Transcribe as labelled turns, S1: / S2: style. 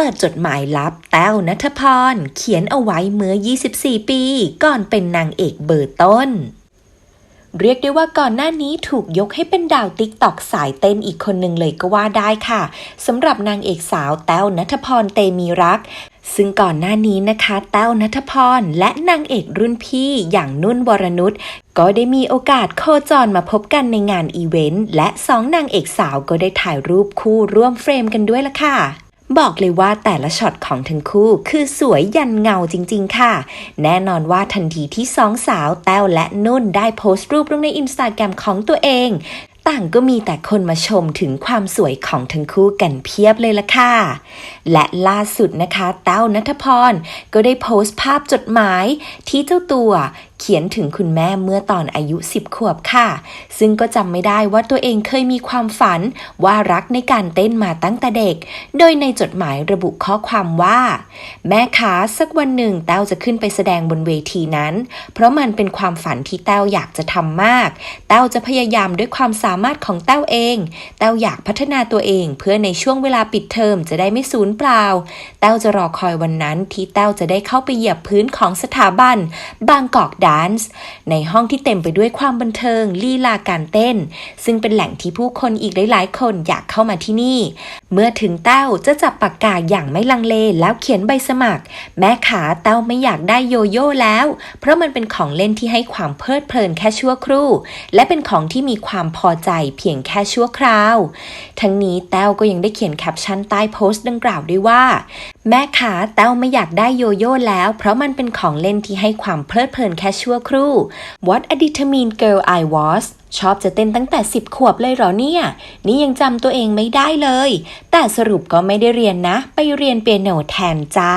S1: เปิดจดหมายลับแต้วนัทพร เขียนเอาไว้เมื่อ 24 ปี ก่อนเป็นนางเอกเบอร์ต้น เรียกได้ว่าก่อนหน้านี้ถูกยกให้เป็นดาวติ๊กตอกสายเต้นอีกคนหนึ่งเลยก็ว่าได้ค่ะสำหรับนางเอกสาวแต้วนัทพรเตมีรักซึ่งก่อนหน้านี้นะคะ แต้วนัทพร และนางเอกรุ่นพี่อย่างนุ่นวรนุชก็ได้มีโอกาสโคจรมาพบกันในงานอีเวนต์ และสองนางเอกสาวก็ได้ถ่ายรูปคู่ร่วมเฟรมกันด้วยละค่ะ บอกเลยว่าแต่ละช็อตของทั้งคู่คือสวยยันเงาจริงๆ ค่ะ แน่นอนว่าทันทีที่สองสาวแต้วและนุ่นได้โพสต์รูปลงในอินสตาแกรมของตัวเอง ต่างก็มีแต่คนมาชมถึงความสวยของทั้งคู่กันเพียบเลยล่ะค่ะ และล่าสุดนะคะ แต้วนัทพรก็ได้โพสต์ภาพจดหมาย ที่เจ้าตัว เขียนถึงคุณแม่เมื่อตอนอายุ 10 ขวบค่ะ ซึ่งก็จำไม่ได้ว่าตัวเองเคยมีความฝันว่ารักในการเต้นมาตั้งแต่เด็ก โดยในจดหมายระบุข้อความว่า แม่คะสักวันหนึ่งแต้วจะขึ้นไปแสดงบนเวทีนั้น เพราะมันเป็นความฝันที่แต้วอยากจะทำมาก แต้วจะพยายามด้วยความสามารถของแต้วเอง แต้วอยากพัฒนาตัวเอง เพื่อในช่วงเวลาปิดเทอมจะได้ไม่สูญเปล่า แต้วจะรอคอยวันนั้นที่แต้วจะได้เข้าไปเหยียบพื้นของสถาบัน บางกอกด Dance ในห้องที่เต็มไปด้วยความบันเทิงลีลาการเต้น ซึ่งเป็นแหล่งที่ผู้คนอีกหลายๆ คนอยากเข้ามาที่นี่เมื่อถึงแต้วจะจับปากกาอย่างไม่ลังเลแล้วเขียนใบสมัคร แม่ขาแต้วไม่อยากได้โยโย่แล้ว เพราะมันเป็นของเล่นที่ให้ความเพลิดเพลินแค่ชั่วครู่ และเป็นของที่มีความพอใจเพียงแค่ชั่วคราว ทั้งนี้แต้วก็ยังได้เขียนแคปชั่นใต้โพสต์ดังกล่าวด้วยว่า แม่ขาแต้วไม่อยากได้โยโย่แล้ว เพราะมันเป็นของเล่นที่ให้ความเพลิดเพลินแค่ชั่วครู่ What a determined girl I was ชอบจะเต้นตั้งแต่ 10 ขวบเลยเหรอเนี่ย นี่ยังจำตัวเองไม่ได้เลย แต่สรุปก็ไม่ได้เรียนนะ ไปเรียนเปียโนแทนจ้า